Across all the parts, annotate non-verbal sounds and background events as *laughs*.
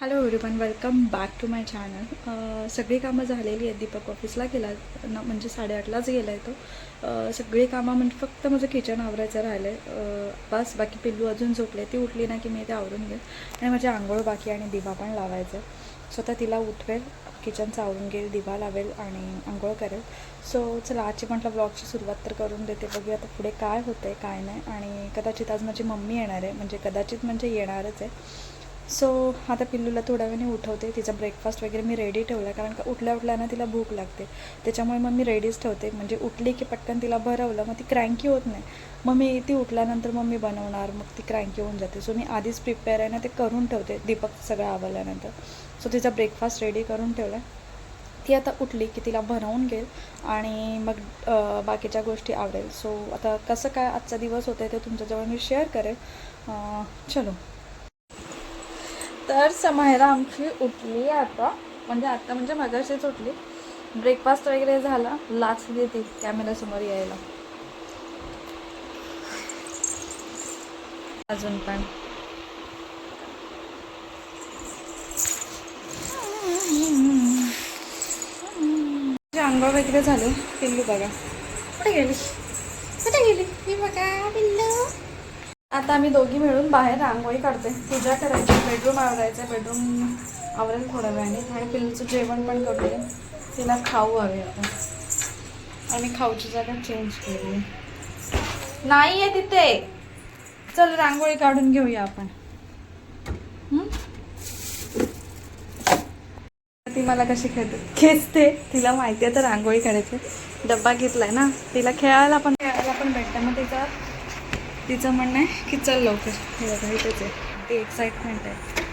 Hello everyone welcome back to my channel सगळी कामं झालेली आहेत दीपक ऑफिसला गेला न म्हणजे साडेआठलाच गेला आहे तो. सगळी कामं म्हणजे फक्त माझं किचन आवरायचं राहिलं आहे बस बाकी पिल्लू अजून झोपले ती उठली ना की मी ते आवरून घेईल आणि माझी आंघोळ बाकी आणि दिवा पण लावायचं आहे. स्वतः तिला उठवेल किचनचं आवरून घेईल दिवा लावेल आणि आंघोळ करेल. सो चला आजची म्हटलं ब्लॉगची सुरुवात तर करून देते. बघूया आता पुढे काय होतं आहे काय नाही. आणि कदाचित आज माझी मम्मी येणार आहे. म्हणजे कदाचित म्हणजे येणारच आहे. सो आता पिल्लूला थोड्या वेळाने उठवते. तिचा ब्रेकफास्ट वगैरे मी रेडी ठेवला कारण का उठल्या उठल्या ना तिला भूक लागते. त्याच्यामुळे मग मी रेडीच ठेवते. म्हणजे उठली की पटकन तिला भरवलं मग ती क्रँकी होत नाही. मग मी ती उठल्यानंतर मग मी बनवणार. मग ती क्रँकी होऊन जाते. सो मी आधीच प्रिपेअर आहे ना ते करून ठेवते. दीपक सगळं आवडल्यानंतर सो तिचा ब्रेकफास्ट रेडी करून ठेवला ती आता उठली की तिला भरवून घेईल आणि मग बाकीच्या गोष्टी आवडेल. सो आता कसं काय आजचा दिवस होतं ते तुमच्याजवळ मी शेअर करेल. चलो. तर समायरा आमची उठली आता. म्हणजे आता म्हणजे मगाशीच उठली. ब्रेकफास्ट वगैरे झाला. लाच देते कॅमेऱ्यासमोर यायला. अजून पण. माझी आंघोळ वगैरे झाले? पिल्लू बघा. कुठे गेली कुठे गेली? मी बघा पिल्लू. आता आम्ही दोघी मिळून बाहेर रांगोळी काढते पूजा करायची बेडरूम आवरायचं बेडरूम आवरेल थोड्या वेळाने. आणि पिल्लूचं जेवण पण करूया. तिला खाऊ हवे आता. आम्ही खाऊची जागा चेंज केली नाही आहे तिथे. चल रांगोळी काढून घेऊया आपण. ती मला कशी खेळते खेचते. तिला माहिती आहे तर रांगोळी काढायची. डब्बा घेतलाय ना. तिला खेळायला पण खेळायला पण भेटतं. मग तिचा तिचं म्हणणं आहे की चल लवकर. हे बघा इथेच आहे. ती एक्साइटमेंट आहे.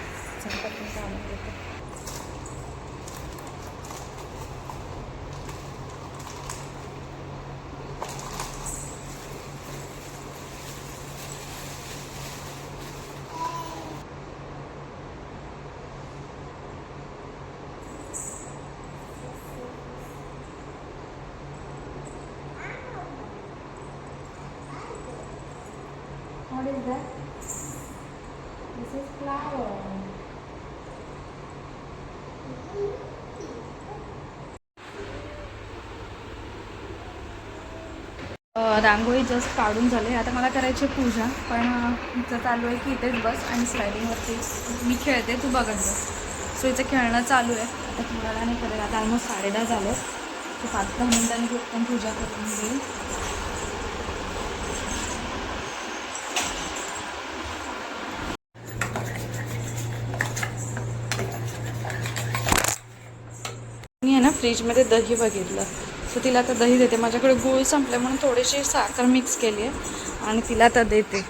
रांगोळी जस्ट काढून झाले. आता मला करायची आहे पूजा पण तिचं चालू आहे की इथेच बस आणि स्लायडिंगवरती मी खेळते तू बघत बस. सो हिचं खेळणं चालू आहे. आता तुम्हाला नाही करेल आता ऑलमोस्ट साडेदहा झालं. तू पाच दहा मिनिटांनी ती पण पूजा करून घेईल. मी आहे ना फ्रीजमध्ये दही बघितलं. तर तिला आता दही देते. माझ्याकडे गूळ संपले म्हणून थोडीशी साखर मिक्स केली आहे. आणि तिला आता देते.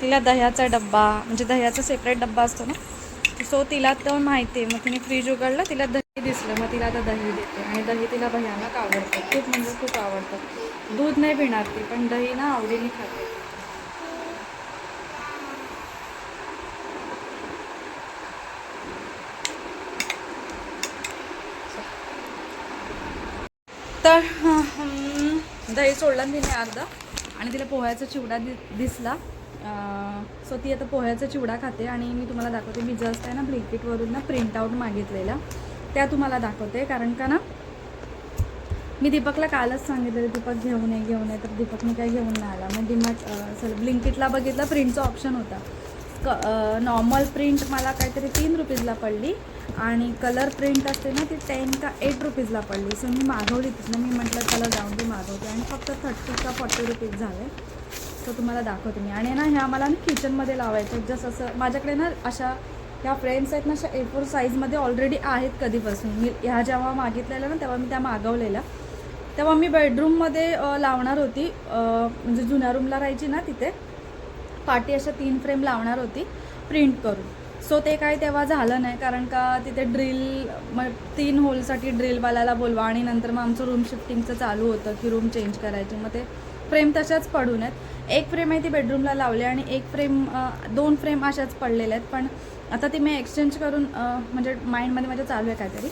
तिला दह्याचा डब्बा म्हणजे दह्याचा सेपरेट डब्बा असतो ना सो तिला तर माहिती आहे. मग तिने फ्रीज उघडलं तिला दही दिसलं. मग तिला आता दही देते. आणि दही तिला भयानक आवडतं. खूप म्हणजे खूप आवडतं. दूध नाही पिणार ती पण दही ना आवडीने खाते तर हम्म, दही सोडला तिने अर्धा. आणि तिला पोह्याचा चिवडा दि दिसला. सो ती आता पोह्याचा चिवडा खाते आणि मी तुम्हाला दाखवते. मी जस्ट आहे ना ब्लिंकिटवरून ना प्रिंट आऊट मागितलेल्या त्या तुम्हाला दाखवते. कारण का ना मी दीपकला कालच सांगितलं दीपक घेऊन ये घेऊन ये. तर दीपकने काही घेऊन नाही आला. मग डिमार्ट सॉरी ब्लिंकिटला बघितलं प्रिंटचा ऑप्शन होता. क नॉर्मल प्रिंट मला काहीतरी तीन रुपीजला पडली. आणि कलर प्रिंट असते ना ती टेन का एट रुपीजला पडली. सो मी मागवली तिथनं मी म्हटलं चला जाऊन ती मागवते. आणि फक्त थर्टी का फॉर्टी रुपीज झाले. सो तुम्हाला दाखवते मी. आणि ना ह्या मला ना किचनमध्ये लावायचं. जसं असं माझ्याकडे ना अशा ह्या फ्रेम्स आहेत ना अशा ए फोर साईजमध्ये ऑलरेडी आहेत कधीपासून. मी ह्या जेव्हा मागितलेल्या ना तेव्हा मी त्या मागवलेल्या. तेव्हा मी बेडरूममध्ये लावणार होती. म्हणजे जुन्या रूमला राहायची ना तिथे. पाटी अशा तीन फ्रेम लावणार होती. प्रिंट करून. सो ते काय तेव्हा झालं नाही कारण का तिथे ड्रिल मग तीन होलसाठी ड्रिलवाल्याला बोलवा आणि नंतर मग आमचं रूम शिफ्टिंगचं चालू होतं की रूम चेंज करायची. मग ते फ्रेम तशाच पडून आहेत. एक फ्रेम आहे ती बेडरूमला लावली आणि एक फ्रेम दोन फ्रेम अशाच पडलेल्या आहेत. पण आता ती मी एक्सचेंज करून म्हणजे माइंडमध्ये माझ्या चालू आहे काहीतरी.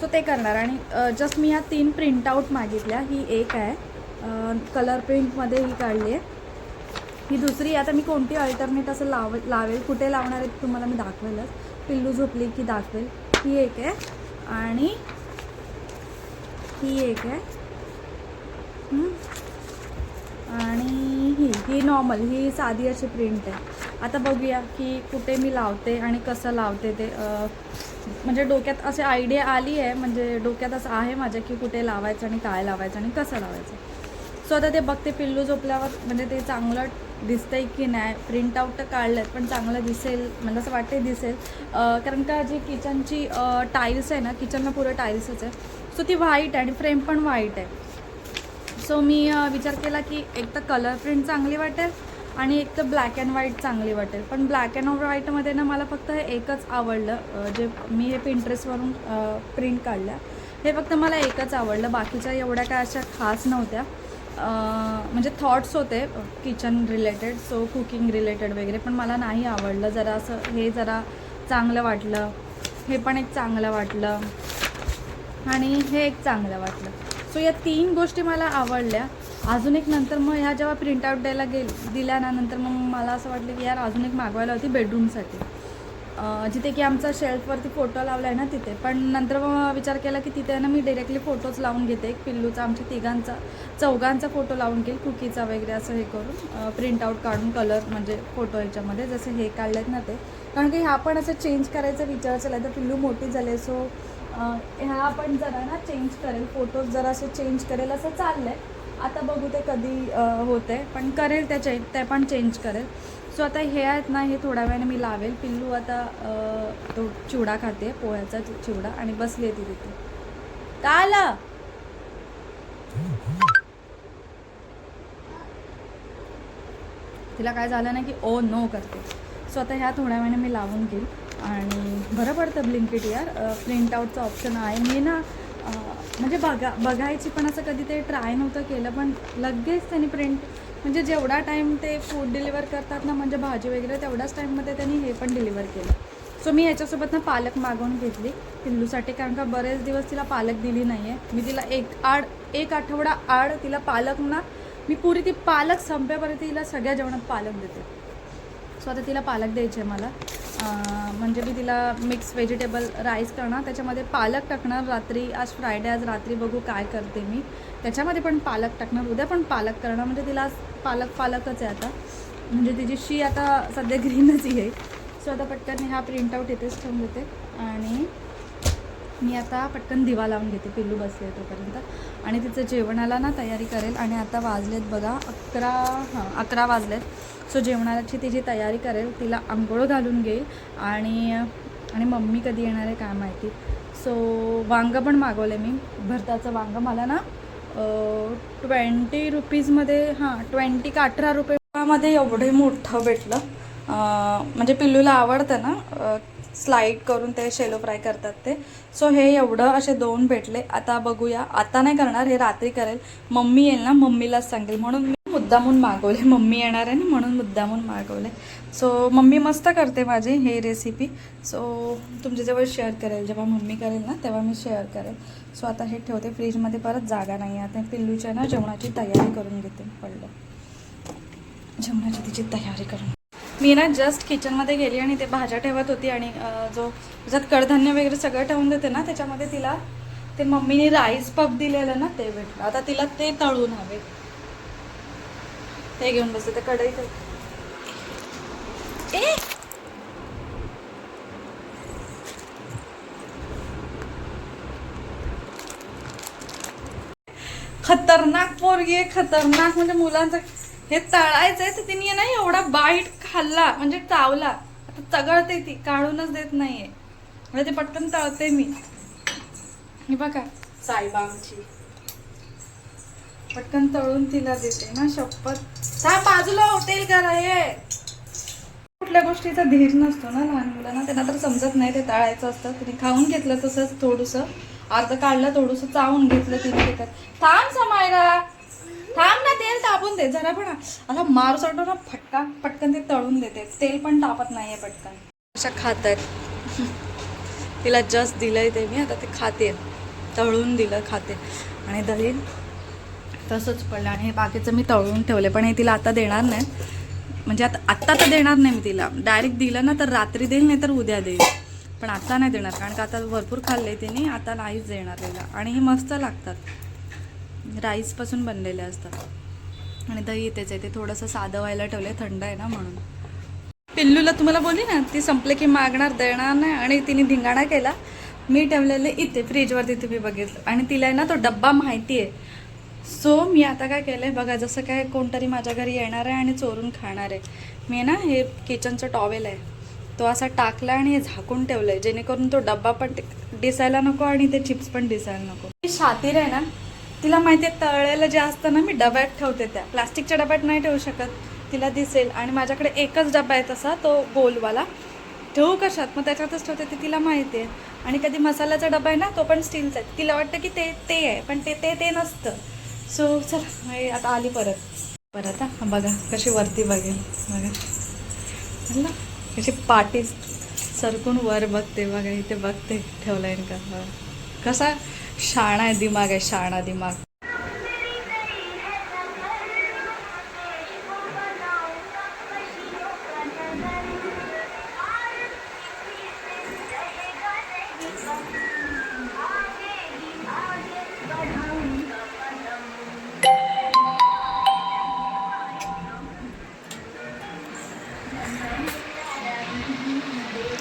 सो ते करणार. आणि जस्ट मी ह्या तीन प्रिंटआउट मागितल्या. ही एक आहे. कलर प्रिंटमध्ये ही काढली आहे. ही दुसरी आता मी कोणती अल्टरनेट असं लाव लावेल? कुठे लावणार आहे तुम्हाला मी दाखवेलच. पिल्लू झोपली की दाखवेल. ही एक आहे. आणि ही एक आहे. आणि ही ही नॉर्मल ही साधी अशी प्रिंट आहे. आता बघूया की कुठे मी लावते आणि कसं लावते ते. म्हणजे डोक्यात असे आयडिया आली आहे म्हणजे डोक्यात असं आहे माझ्या की कुठे लावायचं आणि काय लावायचं आणि कसं लावायचं. सो आता ते बघते पिल्लू झोपल्यावर म्हणजे ते चांगलं दिसतंय की नाही. प्रिंट आउट तर काढलं पण चांगलं दिसेल मला असं वाटते दिसेल. कारण का जी किचनची टाईल्स आहे ना किचनला पुरं टाईल्सच आहे. सो ती व्हाईट आहे आणि फ्रेम पण व्हाईट आहे. सो मी विचार केला की एक तर कलर प्रिंट चांगली वाटेल आणि एक तर ब्लॅक अँड व्हाईट चांगली वाटेल. पण ब्लॅक अँड व्हाईटमध्ये ना मला फक्त हे एकच आवडलं जे मी हे पिंटरेस्टवरून प्रिंट काढलं. हे फक्त मला एकच आवडलं. बाकीच्या एवढ्या काय अशा खास नव्हत्या. म्हणजे थॉट्स होते kitchen related so cooking related वगैरे पण मला नाही आवडलं. जरा असं हे जरा चांगलं वाटलं. हे पण एक चांगलं वाटलं. आणि हे एक चांगलं वाटलं. सो या तीन गोष्टी मला आवडल्या. अजून एक नंतर मग ह्या जेव्हा प्रिंटआउट द्यायला गेल दिल्या ना नंतर मग मला असं वाटलं की यार अजून एक मागवायला होती बेडरूमसाठी जिथे की आमचा शेल्फवरती फोटो लावला आहे ना तिथे. पण नंतर मग विचार केला की तिथे ना मी डिरेक्टली फोटोज लावून घेते. एक पिल्लूचा आमच्या तिघांचा चौघांचा फोटो लावून घेईल कुकीचा वगैरे असं हे करून. प्रिंट आउट काढून कलर म्हणजे फोटो ह्याच्यामध्ये जसे हे काढलेत ना ते. कारण की ह्या पण असं चेंज करायचा विचार चालला तर पिल्लू मोठी झाले सो ह्या पण जरा ना चेंज करेल. फोटोज जरा असे चेंज करेल असं चाललं आहे आता बघू ते कधी होते पण करेल त्या चे ते पण चेंज करेल. सो आता हे आहेत ना हे थोड्या वेळाने मी लावेल. पिल्लू आता तो चिवडा खाते पोह्याचा चिवडा आणि बसली आहे ती तिथे. का आला? तिला काय झालं ना की ओ नो करते. सो आता ह्या थोड्या वेळाने मी लावून घेईल. आणि बरं पडतं ब्लिंकिट यार. प्रिंट आउटचं ऑप्शन आहे. मी ना म्हणजे बघा बघायची पण असं कधी ते ट्राय नव्हतं केलं पण लगेच त्यांनी प्रिंट म्हणजे जेवढा टाईम ते फूड डिलिव्हर करतात ना म्हणजे भाजी वगैरे तेवढ्याच टाईममध्ये त्यांनी हे पण डिलिव्हर केलं. सो मी याच्यासोबत ना पालक मागवून घेतली. पिल्लूसाठी कारण का बरेच दिवस तिला पालक दिली नाही आहे मी तिला एक आड एक आठवडा आड तिला पालक ना मी पुरी ती पालक संपेपर्यंत तिला सगळ्या जेवणात पालक देते. सो आता तिला पालक द्यायचे आहे मला. म्हणजे मी तिला मिक्स व्हेजिटेबल राईस करणार. त्याच्यामध्ये पालक टाकणार रात्री. आज फ्रायडे आज रात्री बघू काय करते मी. त्याच्यामध्ये पण पालक टाकणार. उद्या पण पालक करणार. म्हणजे तिला पालक पालकच आहे आता. म्हणजे तिची शी आता सध्या *laughs* ग्रीनच आहे. सो आता पटकन हा प्रिंटआउट इथेच ठेवून देते. आणि मी आता पटकन दिवा लावून घेते. पिल्लू बसले तोपर्यंत. आणि तिचं जेवणाला ना तयारी करेल. आणि आता वाजलेत बघा. अकरा हां अकरा वाजलेत. सो जेवणाची तिची तयारी करेल तिला आंघोळ घालून घेईल आणि आणि मम्मी कधी येणार आहे काय माहिती. सो वांगं पण मागवलं मी. भरताचं वांगं मला ना ट्वेंटी रुपीजमध्ये हां ट्वेंटी का अठरा रुपयामध्ये एवढे मोठं भेटलं. म्हणजे पिल्लूला आवडतं ना स्लाईड करून ते शेलो फ्राय करतात ते. सो हे एवढं असे दोन भेटले. आता बघूया. आता नाही करणार हे रात्री करेल. मम्मी येईल ना मम्मीलाच सांगेल. म्हणून मुद्दामून मागवले *laughs* मम्मी येणार आहे ना म्हणून मुद्दामून मागवले सो मम्मी मस्त करते माझी हे रेसिपी सो तुमच्याजवळ शेअर करेल जेव्हा मम्मी करेल ना तेव्हा मी शेअर करेल. सो आता हे ठेवते. फ्रीजमध्ये परत जागा नाही आहे. आता पिल्लूच्या ना जेवणाची तयारी करून घेते पडलं. जेवणाची तिची तयारी करून. मी ना जस्ट किचनमध्ये गेली आणि ते भाज्या ठेवत होती आणि जो त्याच्यात कडधान्य वगैरे सगळं ठेवून देते ना त्याच्यामध्ये तिला ते मम्मीने राईस पफ दिलेलं ना ते भेटलं. आता तिला ते तळून हवे. ते घेऊन बसते तर कढई ए! खतरनाक पोरगी आहे खतरनाक. म्हणजे मुलांचं हे तळायचं आहे तर तिने ना एवढा बाईट खाल्ला म्हणजे चावला. आता चगळते ती काढूनच देत नाहीये. म्हणजे ते पटकन तळते मी. हे बघा. साईबाबांची. पटकन तळून तिला देते ना शपथ. सा बाजूला हॉटेल करा हे कुठल्या गोष्टीचा धीर नसतो ना लहान मुलांना त्यांना तर समजत नाही ते तळायचं असतं. तिने खाऊन घेतलं तसंच थोडंसं. अर्ध काढलं थोडंसं चावून घेतलं तिने ते थांब समायला थांब ना तेल तापून दे. जरा पण. असा मार सोडतो ना फटका पटकन ते तळून देते. तेल पण तापत नाहीये पटकन. अशा खात आहेत तिला जस्ट दिलंय ते मी आता ते खाते. तळून दिलं खाते. आणि दही तसंच पडलं आणि हे बाकीचं मी तळून ठेवले पण हे तिला आता देणार नाही. म्हणजे आता आत्ता तर देणार नाही मी तिला. डायरेक्ट दिलं ना तर रात्री देईल नाही तर उद्या देईल. पण आता नाही देणार कारण का आता भरपूर खाल्ले तिने आता नाहीच देणार तिला. आणि हे मस्त लागतात. राईसपासून बनलेले असतात. आणि दही येतेच आहे ते थोडंसं साधं व्हायला ठेवलं थंड आहे ना म्हणून. पिल्लूला तुम्हाला बोलली ना ती संपले की मागणार देणार नाही आणि तिने धिंगाणा केला. मी ठेवलेले इथे फ्रीजवरती तुम्ही बघितलं. आणि तिला आहे ना तो डब्बा माहिती आहे. सो मी आता काय केलं आहे बघा जसं काय कोणतरी माझ्या घरी येणार आहे आणि चोरून खाणार आहे. मी ना हे किचनचं टॉवेल आहे. तो असा टाकला आणि हे झाकून ठेवलं आहे जेणेकरून तो डब्बा पण दिसायला नको आणि ते चिप्स पण दिसायला नको. ती शातीर आहे ना तिला माहिती आहे तळलेलं जे असतं ना मी डब्यात ठेवते त्या. प्लास्टिकच्या डब्यात नाही ठेवू शकत. तिला दिसेल. आणि माझ्याकडे एकच डबा आहे तसा तो गोलवाला ठेवू कशात? मग त्याच्यातच ठेवते ते तिला माहिती आहे. आणि कधी मसाल्याचा डबा आहे ना तो पण स्टीलचा आहे. तिला वाटतं की ते ते आहे पण ते ते ते नसतं. सो चल हे आता आली परत. परत हा बघा कशी वरती बघेल. बघा. ना कशी पाठी सरकून वर बघते बघा इथे बघते ठेवलं आहे का कसा शाणा आहे दिमाग आहे शाणा दिमाग.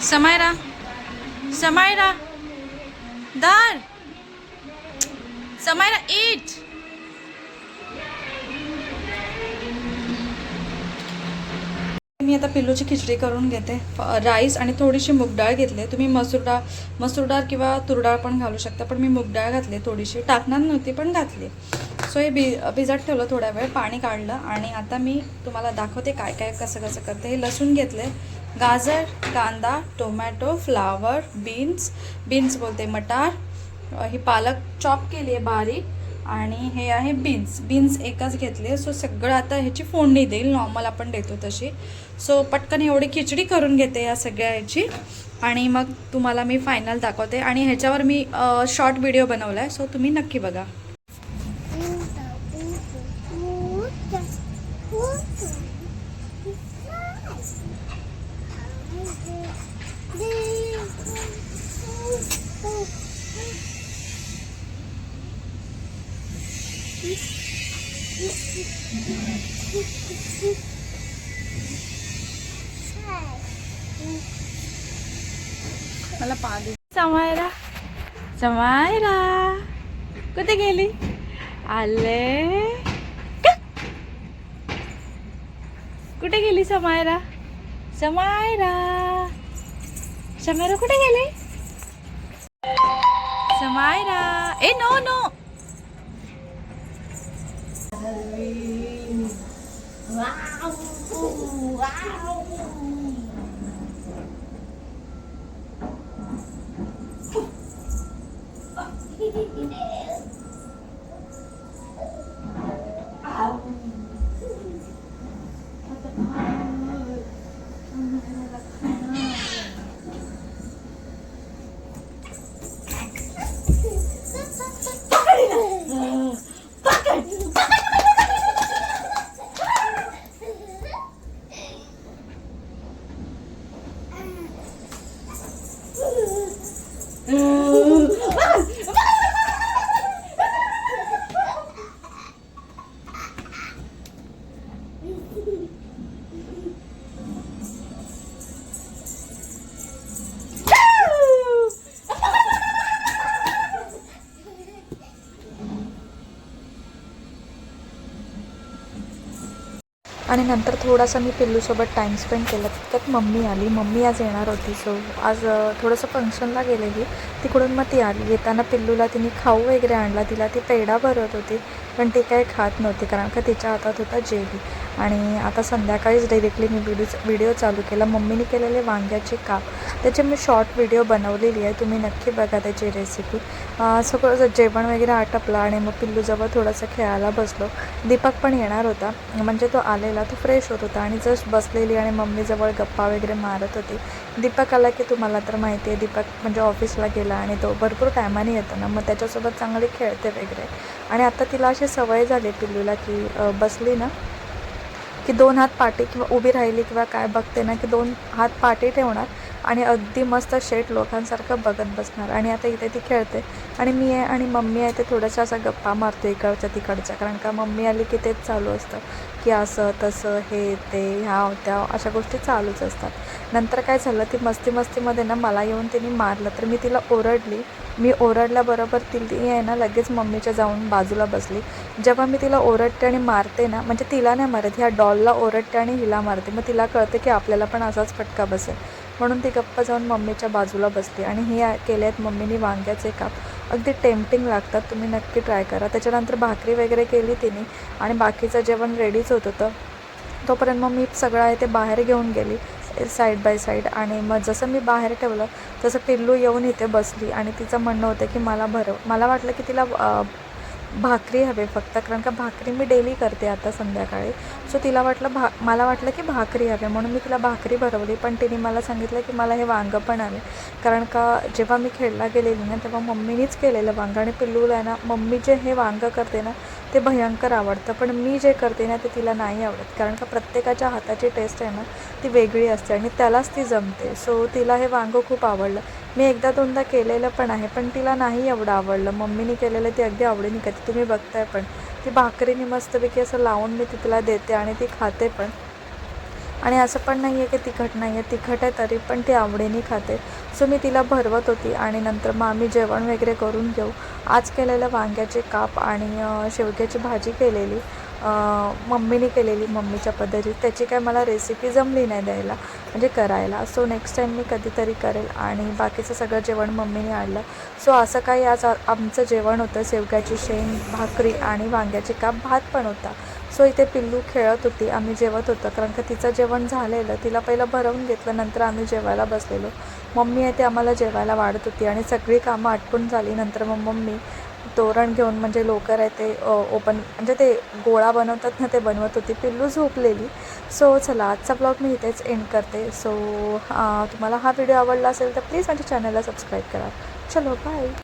समायरा समायरा Dar. समायरा इट मी आता पिल्लूची खिचडी करून घेते. राईस आणि थोडीशी मूग डाळ घेतली. तुम्ही मसूर डाळ मसूर डाळ किंवा तुरडाळ पण घालू शकता पण मी मूग डाळ घातली थोडीशी. टाकणार नव्हती पण घातली. सो हे भि भिजत ठेवलं थोड्या वेळ पाणी काढलं आणि आता मी तुम्हाला दाखवते काय काय कसं कसं करते. हे लसूण घेतले गाजर कांदा टोमॅटो फ्लावर बीन्स बीन्स बोलते मटार ही पालक चॉप केली आहे बारीक आणि हे आहे बीन्स. बीन्स एकच घेतले सो सगळं आता ह्याची फोडणी देईल नॉर्मल आपण देतो तशी. सो पटकन एवढी खिचडी करून घेते या सगळ्या ह्याची आणि मग तुम्हाला मी फायनल दाखवते. आणि ह्याच्यावर मी शॉर्ट व्हिडिओ बनवला आहे सो तुम्ही नक्की बघा. मला पाणी समायरा समायरा कुठे गेली? आले. कुठे गेली समायरा समायरा समायरा कुठे गेली? समायरा ए no no Wow, wow. आणि नंतर थोडासा मी पिल्लूसोबत टाईम स्पेंड केला. त्यात मम्मी आली. मम्मी आज येणार होती सो आज थोडंसं फंक्शनला गेलेली. तिकडून मग ती आली. येताना पिल्लूला तिने खाऊ वगैरे आणला. तिला ती पेढा भरत होती पण ती काही खात नव्हती कारण का तिच्या हातात होता जेली. आणि आता संध्याकाळीच डायरेक्टली मी व्हिडिओ व्हिडिओ चालू केला. मम्मीने केलेले वांग्याचे काप. त्याचे मी शॉर्ट व्हिडिओ बनवलेली आहे. तुम्ही नक्की बघा त्याची रेसिपी सगळं जेवण वगैरे आटपलं आणि मग पिल्लूजवळ थोडंसं खेळायला बसलो. दीपक पण येणार होता. म्हणजे तो आलेला तो फ्रेश होत होता आणि जस्ट बसलेली आणि मम्मीजवळ गप्पा वगैरे मारत होती. दीपक आला की तुम्हाला तर माहिती आहे दीपक म्हणजे ऑफिसला गेला आणि तो भरपूर टायमाने येतो ना. मग त्याच्यासोबत चांगले खेळते वगैरे. आणि आता तिला अशी सवय झाली पिल्लूला की बसली ना की दोन हात पाठी किंवा उभी राहिली किंवा काय बघते ना की दोन हात पाठी ठेवणार. आणि अगदी मस्त शेट लोकांसारखं बघत बसणार. आणि आता इथे ती खेळते. आणि मी आहे आणि मम्मी आहे ते थोड्याशा असा गप्पा मारतो इकडच्या तिकडच्या. कारण का मम्मी आली की तेच चालू असतं. की असं तसं हे ते ह्या त्या अशा गोष्टी चालूच असतात. नंतर काय झालं ती मस्ती मस्तीमध्ये ना मला येऊन तिने मारलं. तर मी तिला ओरडली. मी ओरडल्याबरोबर ती ती आहे ना लगेच मम्मीच्या जाऊन बाजूला बसली. जेव्हा मी तिला ओरडते आणि मारते ना म्हणजे तिला नाही मारत ह्या डॉलला ओरडते आणि हिला मारते. मग तिला कळते की आपल्याला पण असाच फटका बसेल. म्हणून ती गप्पा जाऊन मम्मीच्या बाजूला बसली आणि हे आ- केले आहेत मम्मीने वांग्याचे काप. अगदी टेम्पटिंग लागतात तुम्ही नक्की ट्राय करा. त्याच्यानंतर भाकरी वगैरे केली तिने आणि बाकीचं जेवण रेडीच होत होतं. तोपर्यंत मग मी सगळं आहे ते बाहेर घेऊन गेली साईड बाय साईड आणि मग जसं मी बाहेर ठेवलं तसं पिल्लू येऊन इथे बसली आणि तिचं म्हणणं होतं की मला भरव मला वाटलं की तिला भाकरी हवे फक्त. कारण का भाकरी मी डेली करते आता संध्याकाळी. सो तिला वाटलं भा मला वाटलं की भाकरी हवी म्हणून मी तिला भाकरी भरवली. पण तिने मला सांगितलं की मला हे वांगं पण हवे. कारण का जेव्हा मी खेळला गेलेली ना तेव्हा मम्मीनीच केलेलं वांगं. आणि पिल्लूला आहे ना मम्मी जे हे वांगं करते ना ते भयंकर आवडतं. पण मी जे करते ना ते तिला नाही आवडत. कारण का प्रत्येकाच्या हाताची टेस्ट आहे ना ती वेगळी असते आणि त्यालाच ती जमते. सो तिला हे वांगं खूप आवडलं. मी एकदा दोनदा केलेलं पण आहे पण तिला नाही एवढं आवडलं. मम्मीने केलेलं ती अगदी आवडीने कधी तुम्ही बघताय पण. ती भाकरीने मस्तपैकी असं लावून मी ती तिला देते आणि ती खाते पण. आणि असं पण नाही आहे की तिखट नाही आहे तिखट आहे तरी पण ती आवडीने खाते. सो मी तिला भरवत होती आणि नंतर मग आम्ही जेवण वगैरे करून घेऊ. आज केलेलं वांग्याचे काप आणि शेवग्याची भाजी केलेली. मम्मीने केलेली मम्मीच्या पद्धतीत. त्याची काय मला रेसिपी जमली नाही द्यायला म्हणजे करायला. सो नेक्स्ट टाईम मी कधीतरी करेल. आणि बाकीचं सगळं जेवण मम्मीने आणलं. सो असं काही आज आमचं जेवण होतं. शेवग्याची शेंग भाकरी आणि वांग्याचे काप भात पण होता. सो इथे पिल्लू खेळत होती. आम्ही जेवत होतो. कारण का तिचं जेवण झालेलं. तिला पहिलं भरवून घेतलं. नंतर आम्ही जेवायला बसलेलो. मम्मी आहे ते आम्हाला जेवायला वाढत होती. आणि सगळी कामं आटपून झाली. नंतर मग मम्मी तोरण घेऊन म्हणजे लोकर आहे ते ओपन म्हणजे ते गोळा बनवतात ना ते बनवत होती पिल्लू झोपलेली. सो चला आजचा ब्लॉग मी इथेच एंड करते. सो तुम्हाला हा व्हिडिओ आवडला असेल तर प्लीज माझ्या चॅनलला सबस्क्राईब करा. चलो बाय